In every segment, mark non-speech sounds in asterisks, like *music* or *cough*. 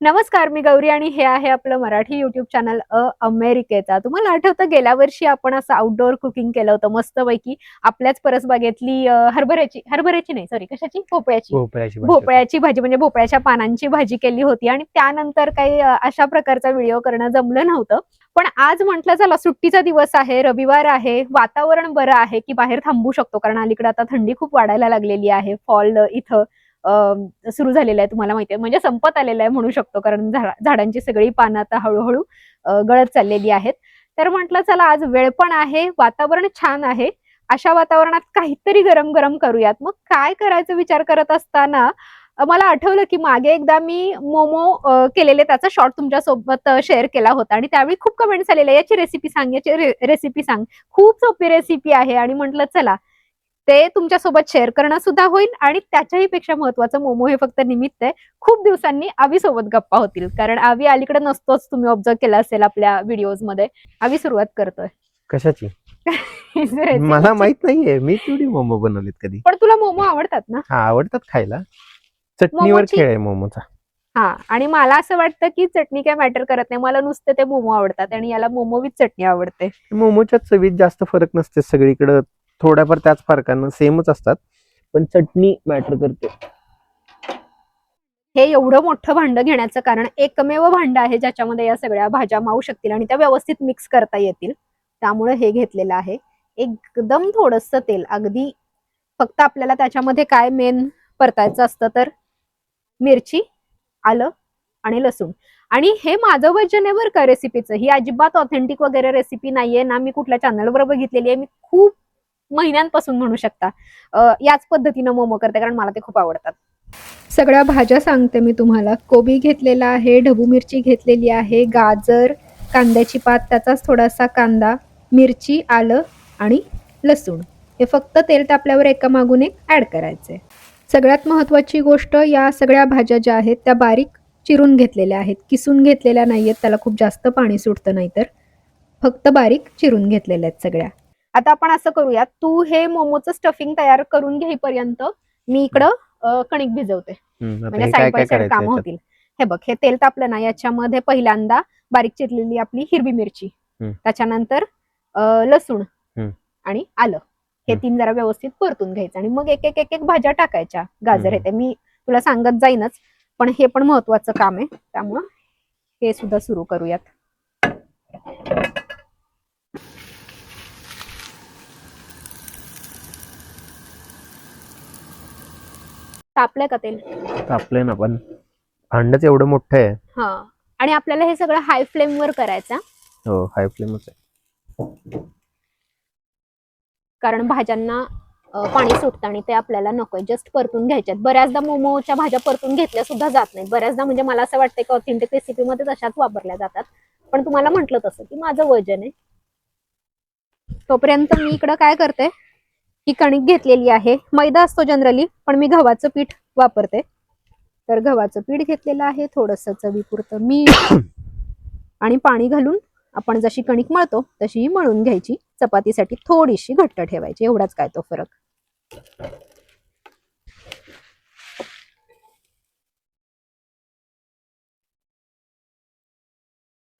नमस्कार मी गौरी आणि हे आहे आपलं मराठी युट्यूब चॅनल अ अमेरिकेचा. तुम्हाला आठवतं गेल्या वर्षी आपण असं आउटडोअर कुकिंग केलं होतं मस्तपैकी आपल्याच परसबागेतली हरभऱ्याची हरभऱ्याची नाही सॉरी कशाची? भोपळ्याची. भोपळ्याची भाजी. म्हणजे भोपळ्याच्या पानांची भाजी केली होती आणि त्यानंतर काही अशा प्रकारचा व्हिडिओ करणं जमलं नव्हतं. पण आज म्हटलं चला सुट्टीचा दिवस आहे रविवार आहे वातावरण बरं आहे की बाहेर थांबू शकतो कारण अलीकडे आता थंडी खूप वाढायला लागलेली आहे फॉल इथं. सुरू झालेलं आहे तुम्हाला माहिती आहे. म्हणजे संपत आलेलं आहे म्हणू शकतो कारण झाडांची सगळी पानं आता हळूहळू गळत चाललेली आहेत. तर म्हटलं चला आज वेळ पण आहे वातावरण छान आहे. अशा वातावरणात काहीतरी गरम गरम करूयात. मग काय करायचा विचार करत असताना मला आठवलं की मागे एकदा मी मोमो केलेले त्याचा शॉर्ट तुमच्यासोबत शेअर केला होता. आणि त्यावेळी खूप कमेंट्स आलेल्या याची रेसिपी सांग याची रेसिपी सांग. खूप सोपी रेसिपी आहे. आणि म्हटलं चला ते तुमच्यासोबत शेअर करणं सुद्धा होईल आणि त्याच्याही पेक्षा महत्वाचं मोमो हे फक्त निमित्त आहे. खूप दिवसांनी आवी सोबत गप्पा होतील. कारण आवी अलीकडे नसतोच तुम्ही ऑब्झर्व केला असेल आपल्या व्हिडिओजमध्ये. आवी सुरुवात करतोय. कशाची? *laughs* मला. माहीत नाहीये. मी तेवढी मोमो बनवलीत कधी. पण तुला मोमो आवडतात ना? हा आवडतात खायला. चटणीवर खेळ आहे मोमोचा. हा आणि मला असं वाटतं की चटणी काय मॅटर करत नाही. मला नुसते ते मोमो आवडतात आणि याला मोमो विथ चटणी आवडते. मोमोच्या चवीत जास्त फरक नसते सगळीकडे. थोड्याफार त्याच फरकानं सेमच असतात पण चटणी मॅटर करते. हे एवढं मोठं भांड घेण्याचं कारण एकमेव भांड आहे ज्याच्यामध्ये या सगळ्या भाज्या मावू शकतील आणि त्या व्यवस्थित मिक्स करता येतील. त्यामुळे हे घेतलेलं आहे. एकदम थोडस तेल अगदी फक्त आपल्याला त्याच्यामध्ये काय मेन परतायचं असतं तर मिरची आलं आणि लसूण. आणि हे माझं वजन आहे बरं का रेसिपीचं ही अजिबात ऑथेंटिक वगैरे रेसिपी नाहीये ना मी कुठल्या चॅनलवर बघितलेली आहे. मी खूप महिन्यांपासून म्हणू शकता. याच पद्धतीनं मोमो करते कारण मला ते खूप आवडतात. सगळ्या भाज्या सांगते मी तुम्हाला. कोबी घेतलेला आहे ढबू मिरची घेतलेली आहे गाजर कांद्याची पात त्याचाच थोडासा कांदा मिरची आलं आणि लसूण. हे फक्त तेल तापल्यावर एका मागून एक ॲड करायचे सगळ्यात महत्त्वाची गोष्ट या सगळ्या भाज्या ज्या आहेत त्या बारीक चिरून घेतलेल्या आहेत. किसून घेतलेल्या नाही आहेत त्याला खूप जास्त पाणी सुटतं नाही तर फक्त बारीक चिरून घेतलेल्या आहेत सगळ्या. आता आपण असं करूया तू हे मोमोचं स्टफिंग तयार करून घेईपर्यंत मी इकडं कणिक भिजवते म्हणजे साईड बाय साईड कामं? होतील हे बघ हे तेल तापलं ना याच्यामध्ये पहिल्यांदा बारीक चिरलेली आपली हिरवी मिरची. त्याच्यानंतर लसूण. आणि आलं हे. तीन जरा व्यवस्थित परतून घ्यायचं आणि मग एक एक एक एक भाज्या टाकायच्या गाजर हम्म. हे ते मी तुला सांगत जाईनच पण हे पण महत्वाचं काम आहे त्यामुळं हे सुद्धा सुरू करूयात तापलंय का तेल तापलंय ना पण भांडच एवढं मोठं आहे. हा. आणि आपल्याला हे सगळं हाय फ्लेम वर करायचं हा. हाय फ्लेमच आहे. कारण भाज्यांना पाणी सुटतं आणि ते आपल्याला नकोय. जस्ट परतून घ्यायच्यात बऱ्याचदा मोमोच्या भाज्या परतून घेतल्या सुद्धा जात नाहीत. बऱ्याचदा म्हणजे मला असं वाटतं की ऑथेंटिक रेसिपीमध्ये तशाच वापरल्या जातात. पण तुम्हाला म्हटलं तसं की माझं वजन आहे. तोपर्यंत मी इकडं काय करते? ही कणिक घेतलेली आहे. मैदा असतो जनरली पण मी गव्हाचं पीठ वापरते. तर गव्हाचं पीठ घेतलेलं आहे थोडस चवीपुरतं मीठ *coughs* आणि पाणी घालून आपण जशी कणिक मळतो तशी मळून घ्यायची. चपातीसाठी थोडीशी घट्ट ठेवायची एवढाच काय तो फरक.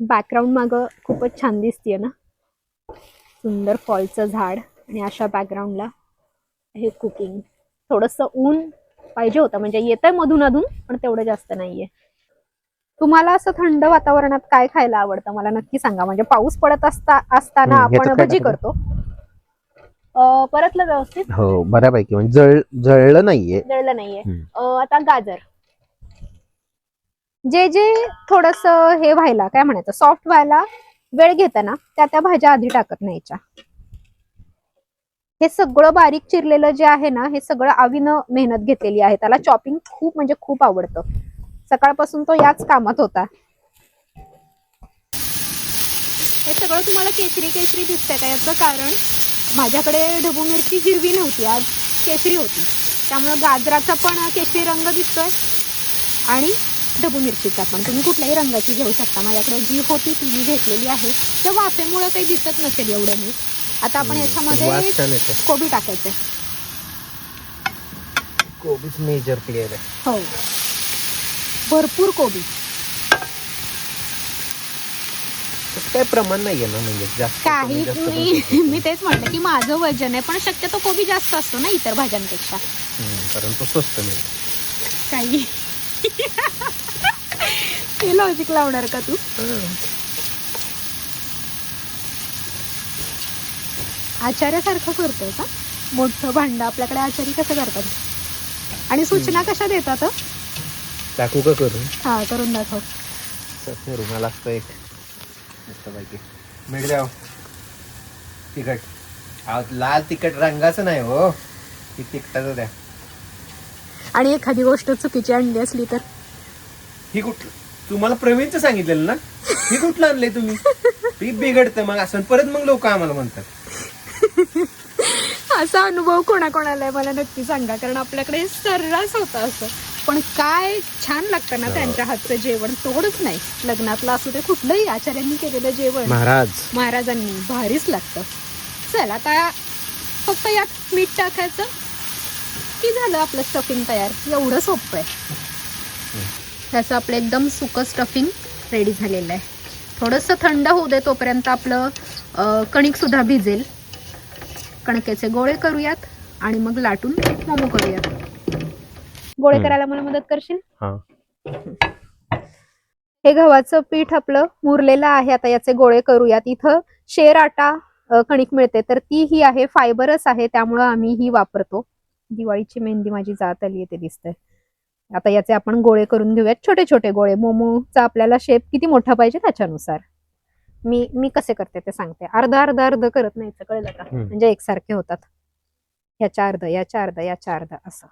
बॅकग्राऊंड माग खूपच छान दिसतीये ना? सुंदर फॉलचं झाड आणि अशा बॅकग्राऊंडला हे कुकिंग थोडस ऊन पाहिजे होतं. म्हणजे येतंय मधून अधून पण तेवढं जास्त नाहीये. तुम्हाला असं थंड वातावरणात काय खायला आवडतं? मला नक्की सांगा. म्हणजे पाऊस पडत असता असताना हम्म, आपण काय भजी? करतो. अं, परतलं व्यवस्थित? हो बऱ्यापैकी. म्हणजे जळ जळलं नाहीये. जळलं नाहीये. हम्म. अं, आता गाजर. जे जे थोडस हे व्हायला काय म्हणायचं? सॉफ्ट व्हायला वेळ घेताना त्या त्या भाज्या आधी टाकत न्यायच्या हे सगळं बारीक चिरलेलं जे आहे ना हे सगळं आवीनं मेहनत घेतलेली आहे. त्याला चॉपिंग खूप म्हणजे खूप आवडतं. सकाळपासून तो याच कामात होता. हे सगळं तुम्हाला केसरी केसरी दिसतंय का? याचं कारण माझ्याकडे ढबू मिरची हिरवी नव्हती आज केसरी होती. त्यामुळे गाजराचा पण केसरी रंग दिसतोय आणि ढबू मिरचीचा पण. तुम्ही कुठल्याही रंगाची घेऊ शकता. माझ्याकडे जी होती ती मी घेतलेली आहे. तर वाफेमुळं काही दिसत नसेल एवढं नीट. आता आपण याच्यामध्ये कोबी टाकायचे. कोबीच मेजर प्लेअर आहे. हो. भरपूर कोबी. तर काही प्रमाण नाही ना म्हणजे काही मी *laughs* मी तेच म्हटलं की माझं वजन आहे पण शक्यतो कोबी जास्त असतो ना इतर भाज्यांपेक्षा. परंतु कारण तो स्वस्त नाही. काही. *laughs* लॉजिक लावणार का तू? आचार्यासारखं करतोय का? मोठं भांड आपल्याकडे आचारी कसं करतात? आणि सूचना कशा देतात? टाकू का करून? हा करून दाखव. तर रुमाल असतं एक. मस्तपैकी. द्या तिखट. अहो, लाल तिखट रंगाचं नाही हो. ती तिखटाचं द्या. आणि एखादी गोष्ट चुकीची आणली असली तर? ही कुठलं तुम्हाला प्रवीणचं सांगितलेलं ना? ही कुठलं आणलंय तुम्ही? ती बिघडतं मग असं. परत मग लोक आम्हाला म्हणतात. असा अनुभव कोणाकोणाला आहे मला नक्की सांगा कारण आपल्याकडे सर्रास होतं असं. पण काय छान लागतं ना हो. त्यांच्या हातचं जेवण तोडच नाही. लग्नातलं असू ते कुठलंही आचार्यांनी केलेलं जेवण. महाराज. महाराजांनी भारीच लागतं. चल आता फक्त यात मीठ टाकायचं. की झालं आपलं स्टफिंग तयार? एवढं सोपं आहे. त्याचं आपलं एकदम सुकं स्टफिंग रेडी झालेलं आहे. थोडंसं थंड होऊ दे तोपर्यंत आपलं अं, कणिकसुद्धा भिजेल. कणकेचे गोळे करूयात आणि मग लाटून मोमो करूयात. गोळे. करायला मला मदत करशील? हा. हे गव्हाचं पीठ आपलं मुरलेलं आहे आता याचे गोळे करूयात. इथं शेर आटा कणिक मिळते तर ती ही आहे फायबरच आहे त्यामुळं आम्ही ही वापरतो. दिवाळीची मेहंदी माझी जात आली आहे ते दिसतंय. आता याचे आपण गोळे करून घेऊयात छोटे छोटे गोळे. मोमोचा आपल्याला शेप किती मोठा पाहिजे त्याच्यानुसार. मी मी कसे करते ते सांगते. अर्ध अर्ध अर्ध करत नाही कळलं का. म्हणजे एकसारखे होतात. याच्या अर्ध याच्या अर्ध याच्या अर्ध असं.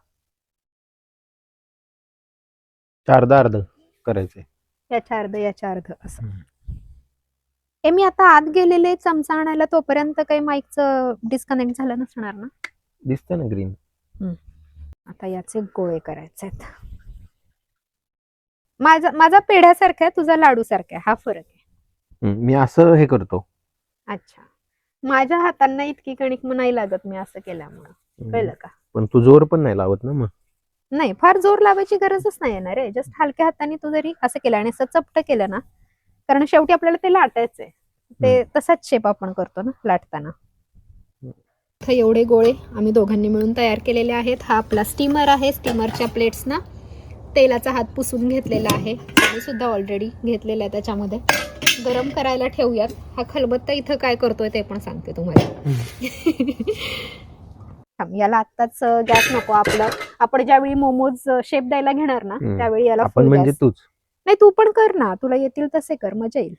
अर्धा अर्ध करायचंय याच्या अर्ध याच्या अर्ध असं. हे मी आता आत गेलेले चमचा आणायला तोपर्यंत काही माईकचं डिस्कनेक्ट झालं नसणार ना? दिसतंय ना ग्रीन आता याचे गोळे करायचे आहेत माझा माझा पेढ्यासारखा आहे तुझा लाडू सारखा आहे. हा फरक आहे. मी असं हे करतो. अच्छा. माझ्या हातांना इतकी कणिक मग नाही लागत मी असं केल्यामुळं. कळलं का? पण तू जोर पण नाही लावत ना मग. नाही फार जोर लावायची गरजच नाही येणार आहे जस्ट हलक्या हाताने तू जरी असं केलं आणि असं चपट केलं ना कारण शेवटी आपल्याला ते लाटायचंय. ते तसाच शेप आपण करतो ना लाटताना. एवढे गोळे आम्ही दोघांनी मिळून तयार केलेले आहेत. हा आपला स्टीमर आहे स्टीमरच्या प्लेट्स ना. तेलाचा हात पुसून घेतलेला आहे. आणि सुद्धा ऑलरेडी घेतलेला आहे त्याच्यामध्ये. गरम करायला ठेवूयात. हा खलबत्ता इथं काय करतोय ते पण सांगते तुम्हाला. याला आत्ताच गॅस नको आपलं. आपण ज्यावेळी मोमोज शेप द्यायला घेणार ना. त्यावेळी याला म्हणजे. तूच. नाही तू पण कर ना. तुला येतील तसे कर. मजा येईल.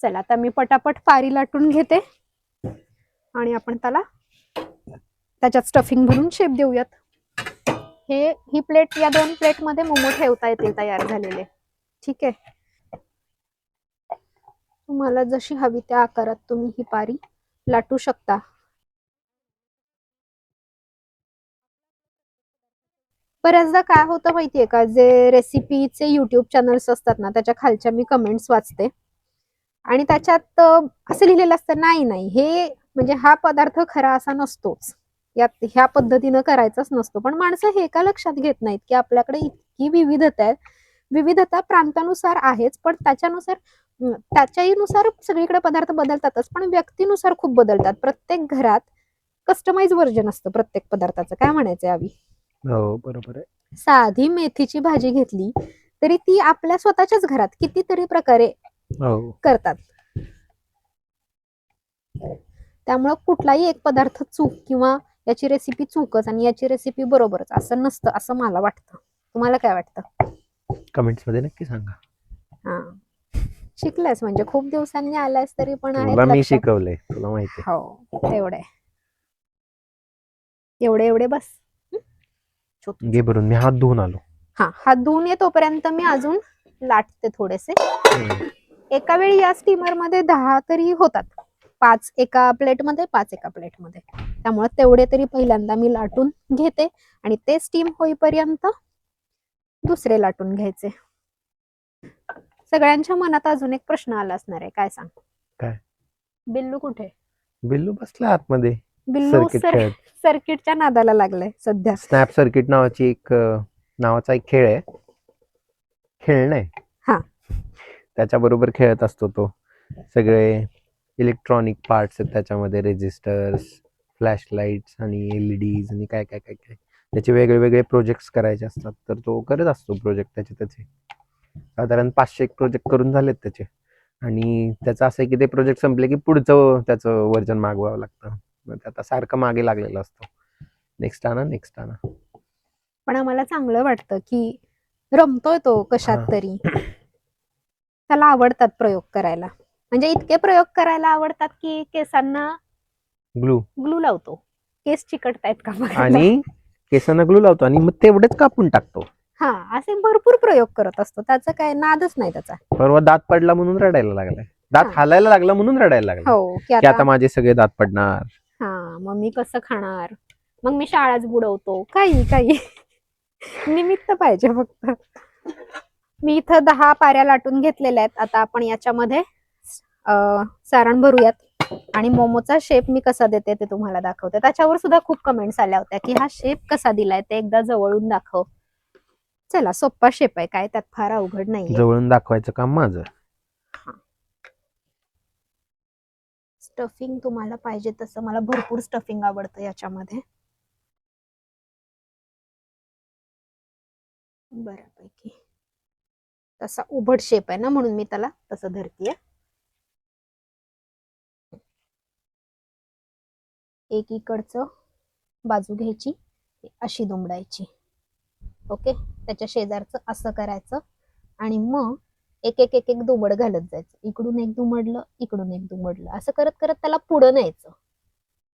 चल आता मी पटापट पारी लाटून घेते. आणि आपण त्याला त्याच्यात स्टफिंग भरून शेप देऊयात. हे ही प्लेट या दोन प्लेटमध्ये मोमो ठेवता येतील तयार झालेले. ठीक आहे. तुम्हाला जशी हवी त्या आकारात तुम्ही ही पारी लाटू शकता. बऱ्याचदा काय होतं माहितीये का? जे रेसिपीचे युट्यूब चॅनल्स असतात ना त्याच्या खालच्या मी कमेंट्स वाचते. आणि त्याच्यात असं लिहिलेलं असतं नाही नाही हे म्हणजे हा पदार्थ खरा असा नसतोच. यात ह्या पद्धतीनं करायचाच नसतो. पण माणसं हे का लक्षात घेत नाहीत की आपल्याकडे इतकी विविधता आहे? विविधता प्रांतानुसार आहेच पण त्याच्यानुसार अं, त्याच्याहीनुसार सगळीकडे पदार्थ बदलतातच पण व्यक्तीनुसार खूप बदलतात. प्रत्येक घरात कस्टमाइज व्हर्जन असतं प्रत्येक पदार्थाचं. काय म्हणायचं यावी हो बरोबर आहे. साधी मेथीची भाजी घेतली तरी ती आपल्या स्वतःच्याच घरात कितीतरी प्रकारे हो. करतात. त्यामुळं कुठलाही एक पदार्थ चूक किंवा याची रेसिपी चूकच आणि याची रेसिपी बरोबरच. असं नसतं असं मला वाटतं. तुम्हाला काय वाटतं? कमेंट्समध्ये नक्की सांगा. हा. शिकलास म्हणजे. खूप दिवसांनी आलायस तरी पण तुला मी. शिकवलंय. तुला माहिती हो. तेवढे एवढे एवढे बस. घे भरून. मी हात धुवून आलो. हा. हात धुवून ये तोपर्यंत मी अजून लाटते थोडेसे. एका वेळी या स्टीमरमध्ये दहा तरी होतात. पाच एका प्लेटमध्ये पाच एका प्लेटमध्ये. त्यामुळे तेवढे तरी पहिल्यांदा मी लाटून घेते आणि ते स्टीम होईपर्यंत दुसरे लाटून घ्यायचे. सगळ्यांच्या मनात अजून एक प्रश्न आला असणार आहे काय सांग? काय? बिल्लू कुठे? बिल्लू बसला आतमध्ये. बिल्लू सर्किट सर खेळत. सर्किटच्या नादाला लागलाय सध्या. स्नॅप सर्किट नावाची एक अं, नावाचा एक खेळ आहे. खेळणं. हा. त्याच्याबरोबर खेळत असतो तो. सगळे इलेक्ट्रॉनिक पार्ट्स आहेत त्याच्यामध्ये रेजिस्टर्स फ्लॅश लाईट्स आणि एल ई डीज आणि काय काय काय काय. त्याचे वेगळे वेगळे प्रोजेक्ट्स करायचे असतात तर तो करत असतो प्रोजेक्ट त्याचे त्याचे. साधारण पाचशे एक प्रोजेक्ट करून झालेत त्याचे. आणि त्याचं असं आहे की ते प्रोजेक्ट संपले की पुढचं त्याचं वर्जन मागवावं लागतं. मग ते आता सारखं मागे लागलेलं असतं. नेक्स्ट आणा नेक्स्ट आणा. पण आम्हाला चांगलं वाटतं की रमतोय तो कशात. तरी. त्याला आवडतात प्रयोग करायला. म्हणजे इतके प्रयोग करायला आवडतात की केसांना ग्लू. ग्लू लावतो. केस चिकटतायत का बघायला. आणि केसांना ग्लू लावतो आणि मग तेवढेच कापून टाकतो. हा असे भरपूर प्रयोग करत असतो. त्याचा काय नादच नाही त्याचा. परवा दात पडला म्हणून रडायला लागलाय. दात हा. हालायला लागला म्हणून रडायला लागला. हो की की आता आता माझे सगळे दात पडणार. हा मग मी कसं खाणार? मग मी शाळाच बुडवतो. काही काही. निमित्त पाहिजे फक्त. मी इथं दहा पाऱ्या लाटून घेतलेल्या आहेत. आता आपण याच्यामध्ये सारण भरूयात. आणि मोमोचा शेप मी कसा देते ते तुम्हाला दाखवते. त्याच्यावर सुद्धा खूप कमेंट्स आल्या होत्या की हा शेप कसा दिलाय ते एकदा जवळून दाखव. चला सोप्पा शेप आहे काय त्यात फार अवघड नाही जवळून दाखवायचं काम माझं. स्टफिंग तुम्हाला पाहिजे तसं. मला भरपूर स्टफिंग आवडतं याच्यामध्ये. बऱ्यापैकी. तसा उभट शेप आहे ना म्हणून मी त्याला तसं धरतीये. एक इकडचं बाजू घ्यायची अशी दुमडायची. ओके? त्याच्या शेजारचं असं करायचं आणि मग एक एक एक एक दुमड घालत जायचं. इकडून एक दुमडलं इकडून एक दुमडलं. असं करत करत त्याला पुढं न्यायचं.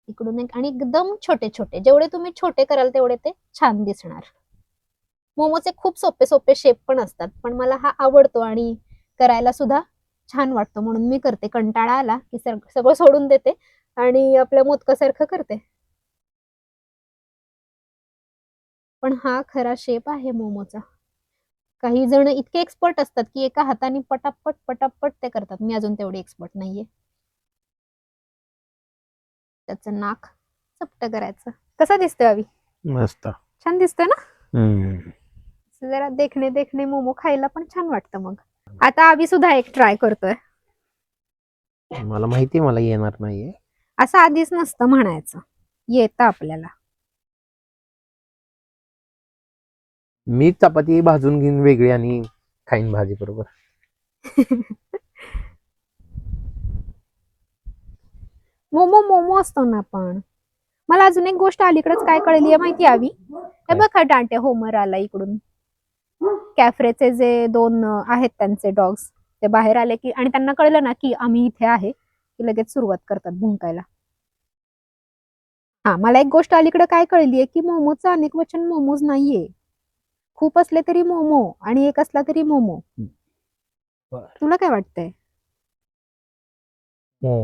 इकडून एक आणि एकदम छोटे छोटे. जेवढे तुम्ही छोटे कराल तेवढे ते छान दिसणार. मोमोचे खूप सोपे सोपे शेप पण असतात पण मला हा आवडतो आणि करायला सुद्धा छान वाटतो म्हणून मी करते. कंटाळा आला की सगळं सोडून देते. आणि आपल्या मोदकासारखं करते. पण हा खरा शेप आहे मोमोचा. काही जण इतके एक्सपर्ट असतात की एका हाताने पटापट पटापट ते करतात. मी अजून तेवढी एक्सपर्ट नाहीये. त्याचं नाक चपट करायचं. कसा दिसतोय अवी मस्त. छान दिसतोय ना? जरा देखणे देखणे मोमो खायला पण छान वाटतं मग. आता आवी सुद्धा एक ट्राय करतोय. मला माहिती मला येणार नाहीये. असं आधीच नसतं म्हणायचं. येतं आपल्याला. मी चपाती भाजून घेईन वेगळी आणि खाईन भाजी बरोबर. *laughs* मोमो मोमो असतो ना पण. मला अजून एक गोष्ट अलीकडेच काय कळली आहे माहिती आवी? हे? बघा डांटे होमर आला इकडून. कॅफरेचे जे दोन आहेत त्यांचे डॉग्स ते बाहेर आले की आणि त्यांना कळलं ना की आम्ही इथे आहे. की लगेच सुरुवात करतात भुंकायला. हा मला एक गोष्ट अलीकडे काय कळली आहे की मोमोचं अनेक वचन मोमोज नाहीये. खूप असले तरी मोमो आणि एक असला तरी मोमो. तुला काय वाटतंय? हो.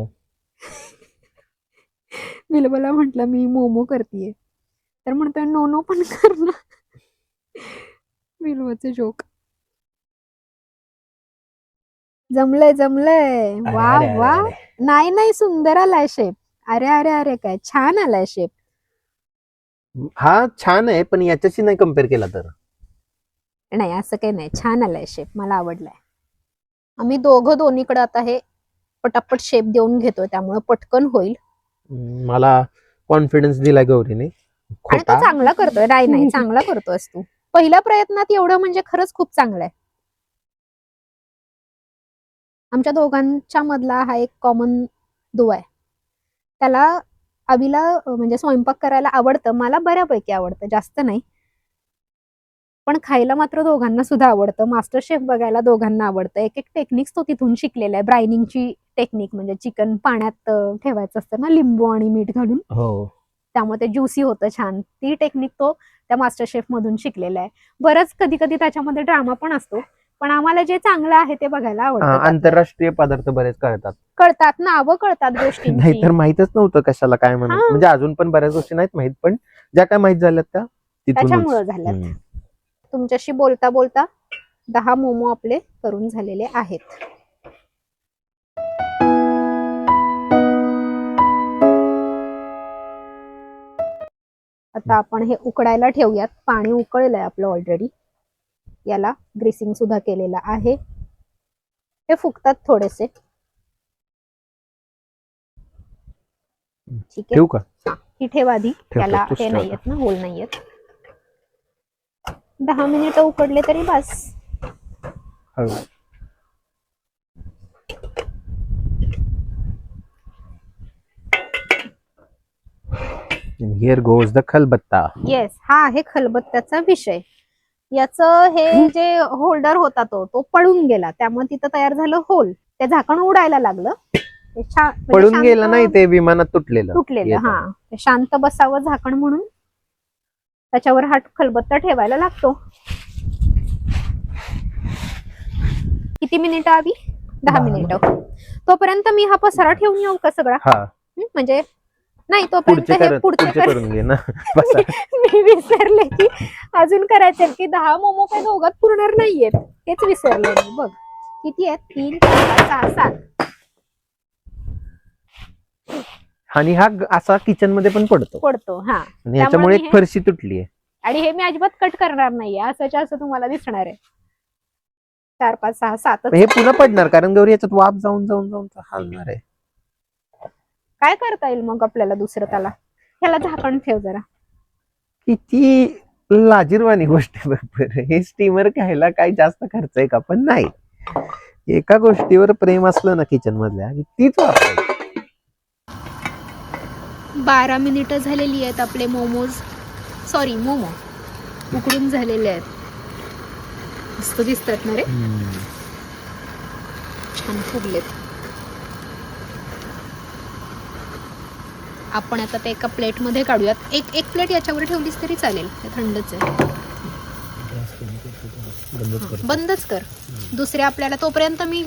*laughs* बिलबला म्हटलं मी मोमो करतेय. तर म्हणतोय नो नो पण कर ना. *laughs* बिलवाचे जोक जमलंय जमलंय. वा अरे, अरे, वा अरे. नाही नाही सुंदर आलाय शेप अरे अरे अरे काय छान आलाय शेप हा छान आहे पण याच्याशी नाही कंपेअर केला तर. नाही असं काही नाही. छान आलाय शेप मला आवडलाय. आम्ही दोघं दोन्हीकडे आता हे पटापट शेप देऊन घेतोय त्यामुळे पटकन होईल. मला कॉन्फिडन्स दिलाय गौरीने. आणि खोटा. तो चांगला करतोय नाही नाही चांगला करतोयस तू. पहिल्या प्रयत्नात एवढं म्हणजे खरंच खूप चांगलं आहे आमच्या दोघांच्या मधला हा एक कॉमन दुवा आहे. त्याला अभिला म्हणजे स्वयंपाक करायला आवडतं मला बऱ्यापैकी आवडतं जास्त नाही. पण खायला मात्र दोघांना सुद्धा आवडतं. मास्टर शेफ बघायला दोघांना आवडतं. एक एक टेक्निक्स तो तिथून शिकलेला आहे. ब्रायनिंगची टेक्निक म्हणजे चिकन पाण्यात ठेवायचं असतं ना लिंबू आणि मीठ घालून. हो. त्यामुळे ते ज्युसी होतं छान. ती टेक्निक तो त्या मास्टर शेफ मधून शिकलेला आहे. बरंच कधी कधी त्याच्यामध्ये ड्रामा पण असतो. पण आम्हाला जे चांगलं आहे ते बघायला आवडतं. आंतरराष्ट्रीय पदार्थ बरेच करतात कळतात नावं कळतात गोष्टींची. नाहीतर माहितच नव्हतं कशाला काय म्हणून. हा. म्हणजे अजून पण बऱ्याच गोष्टी नाहीत माहीत पण ज्या काय माहीत झाल्यात त्या तिथूनच. त्याच्यामुळं झाल्यात. हम्म. तुमच्याशी बोलता बोलता दहा मोमो आपले करून झालेले आहेत. आता आपण हे उकडायला ठेवूयात. पाणी उकळलंय आपलं ऑलरेडी याला ग्रीसिंग सुद्धा केलेलं आहे. हे फुकतात थोडेसे. ठीक आहे. का? ही ठेवा आधी. त्याला हे नाहीयेत ना होल नाहीयेत. दहा मिनिट उकडले तरी बस. हिअर गोज द खलबत्ता येस हा आहे खलबत्त्याचा विषय. याच हे जे होल्डर होता तो तो पळून गेला. त्यामुळे तिथं तयार झालं होल. ते झाकण उडायला लागलं. म्हणजे पडून गेलं नाही ते विमानात तुटलेलं. तुटलेलं. हा. शांत बसावं झाकण म्हणून. त्याच्यावर हा खलबत्ता ठेवायला लागतो. किती मिनिटं आधी दहा मिनिटं. तोपर्यंत मी हा पसारा ठेवून येऊ का सगळा? म्हणजे नाही तोपर्यंत पुढचे हे कर पुढचे पुढचे कर- करून घे ना. *laughs* बसा. मी विसरले की अजून करायचे की दहा मोमो काही दोघात पुरणार नाहीयेत. हेच विसरले मी. बघ. किती आहेत? तीन चार पाच सहा सात. आणि हा ग- असा किचनमध्ये पण पडतो. पडतो हा. आणि ह्याच्यामुळे मी एक हे- फरशी तुटली आहे आणि हे मी अजिबात कट करणार नाहीये. असंच्या असं तुम्हाला दिसणार आहे. चार पाच सहा सातच. हे पुन्हा पडणार कारण गौरी याच्यात वाफ जाऊन जाऊन जाऊन तो हलणार आहे. काय करता येईल मग आपल्याला दुसरं त्याला? ह्याला झाकण ठेव जरा. किती लाजीरवाणी गोष्ट आहे बघ बरं. हे स्टीमर घ्यायला काही जास्त खर्च आहे का? पण नाही. एका गोष्टीवर प्रेम असलं ना किचन मधल्या की तीच वापरायची. बारा मिनिटं झालेली आहेत आपले मोमोज. सॉरी मोमो. उकडून झालेले आहेत. मस्त दिसतात ना रे? छान फुगलेत. आपण आता ते एका प्लेटमध्ये काढूयात. एक एक प्लेट याच्यावर ठेवलीस तरी चालेल. ते थंडच आहे. बंदच कर. दुसऱ्या आपल्याला तोपर्यंत मी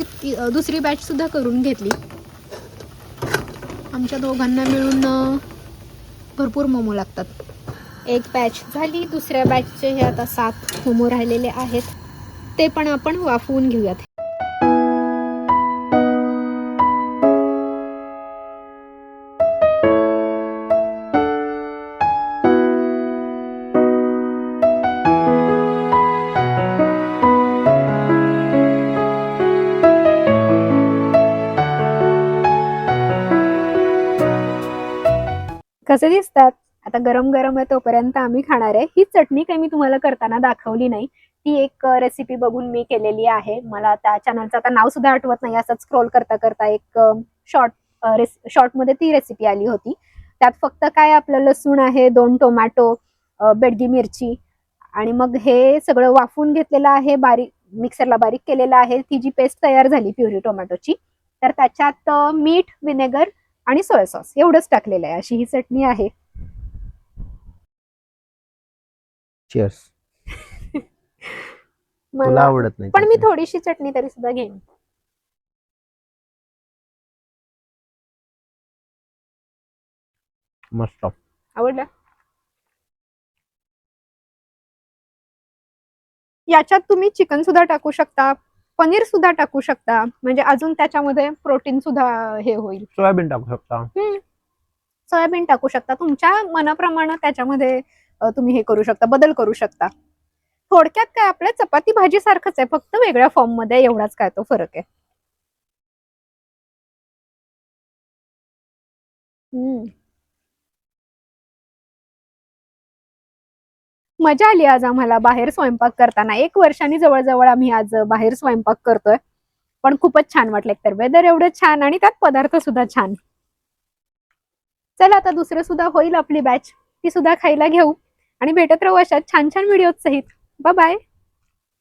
दुसरी बॅच सुद्धा करून घेतली. आमच्या दोघांना मिळून भरपूर मोमो लागतात. एक बॅच झाली. दुसऱ्या बॅचचे हे आता सात मोमो राहिलेले आहेत. ते पण आपण वाफवून घेऊयात. कसे दिसतात? आता गरम गरम आहे तोपर्यंत आम्ही खाणार आहे. ही चटणी काही मी तुम्हाला करताना दाखवली नाही. ती एक रेसिपी बघून मी केलेली आहे. मला त्या चॅनलचं आता नाव सुद्धा आठवत नाही. असंच स्क्रोल करता करता एक शॉर्ट शॉर्टमध्ये ती रेसिपी आली होती. त्यात फक्त काय आपलं लसूण आहे दोन टोमॅटो बेडगी मिरची आणि मग हे सगळं वाफवून घेतलेलं आहे बारीक मिक्सरला बारीक केलेलं आहे. ती जी पेस्ट तयार झाली प्युरी टोमॅटोची तर त्याच्यात मीठ विनेगर आणि सोया सॉस एवढंच टाकलेलं आहे. अशी ही चटणी आहे. *laughs* मला आवडत नाही पण मी? थोडीशी चटणी तरी सुद्धा घेईन. मस्त. आवडलं? याच्यात तुम्ही चिकन सुद्धा टाकू शकता. पनीर सुद्धा टाकू शकता. म्हणजे अजून त्याच्यामध्ये प्रोटीन सुद्धा हे होईल. सोयाबीन टाकू शकता. सोयाबीन टाकू शकता. तुमच्या मनाप्रमाणे त्याच्यामध्ये तुम्ही हे करू शकता बदल करू शकता. थोडक्यात काय आपल्या चपाती भाजी सारखंच आहे फक्त वेगळ्या फॉर्ममध्ये एवढाच काय तो फरक आहे. हम्म. मजा आली आज आम्हाला बाहेर स्वयंपाक करताना. एक वर्षांनी जवळजवळ आम्ही आज बाहेर स्वयंपाक करतोय. पण खूपच छान वाटलं तर वेदर एवढं छान आणि त्यात पदार्थ सुद्धा छान. चला आता दुसरं सुद्धा होईल आपली बॅच ती सुद्धा खायला घेऊ. आणि भेटत राहू अशात छान छान व्हिडिओ सहित. बाय